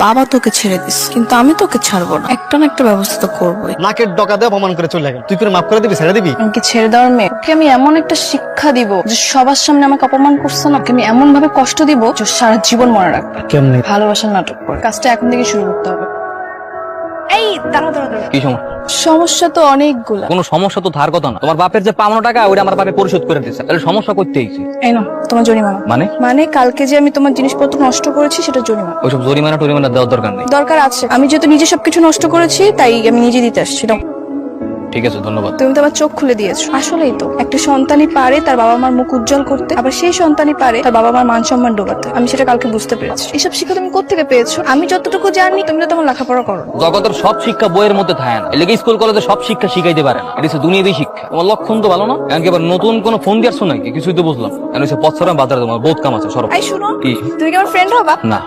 বাবা তোকে ছেড়ে দিস কিন্তু আমি তোকে ছাড়বো না। একটা না একটা ব্যবস্থা তো করবোই। নাকের ডকা দিয়ে অপমান করে চলে গেল। তুই করে মাফ করে দিবি ছেড়ে দিবি? আমি ছেড়ে দেওয়ার মেয়ে? ওকে আমি এমন একটা শিক্ষা দিব যে সবার সামনে আমাকে অপমান করছে না? ওকে আমি এমন ভাবে কষ্ট দিব যে সারা জীবন মনে রাখবে। কেমন? ভালোবাসার নাটক করে কাজটা এখন থেকে শুরু করতে হবে। এই কি সমস্যা? সমস্যা তো অনেকগুলা। কোনো সমস্যা তো ধার কথা না। তোমার বাপের যে পাওনা টাকা ওইটা আমার বাপে পরিশোধ করে দিচ্ছে তাহলে সমস্যা করতে হয়েছে এই না তোমার জরিমানা। মানে? মানে কালকে যে আমি তোমার জিনিসপত্র নষ্ট করেছি সেটা জরিমানা। ওইসব জরিমানা টরিমানা দেওয়ার দরকার নেই। দরকার আছে। আমি যেহেতু নিজে সবকিছু নষ্ট করেছি তাই আমি নিজে দিতে আসছি নাও। ঠিক আছে ধন্যবাদ। তুমি তো আমার চোখ খুলে দিয়েছ। আসলেই তো একটা সন্তানই পারে তার বাবা মার মুখ উজ্জ্বল করতে আবার সেই সন্তানই পারে তার বাবা মার মান সম্মান ডোবাতে। আমি সেটা কালকে বুঝতে পেরেছি। এসব শিক্ষা তুমি কোথেকে পেয়েছ? আমি যতটুকু জানি তুমি তো তোমার লেখাপড়া করো জগতের সব শিক্ষা বইয়ের মধ্যে থাকে না। এলাকা স্কুল কলেজে সব শিক্ষা শিখাইতে পারে না। এটা হচ্ছে দুনিয়াবী শিক্ষা। তোমার লক্ষণ তো ভালো না? এমনকি এবার নতুন কোনো ফোন দিয়ে আসছো নাকি? কিছুই তো বুঝলাম এখন হচ্ছে পথ বাজারে তোমার বহুত কাম আছে সরব। এই শুনো কি? তুমি কি আমার ফ্রেন্ড হবা? না।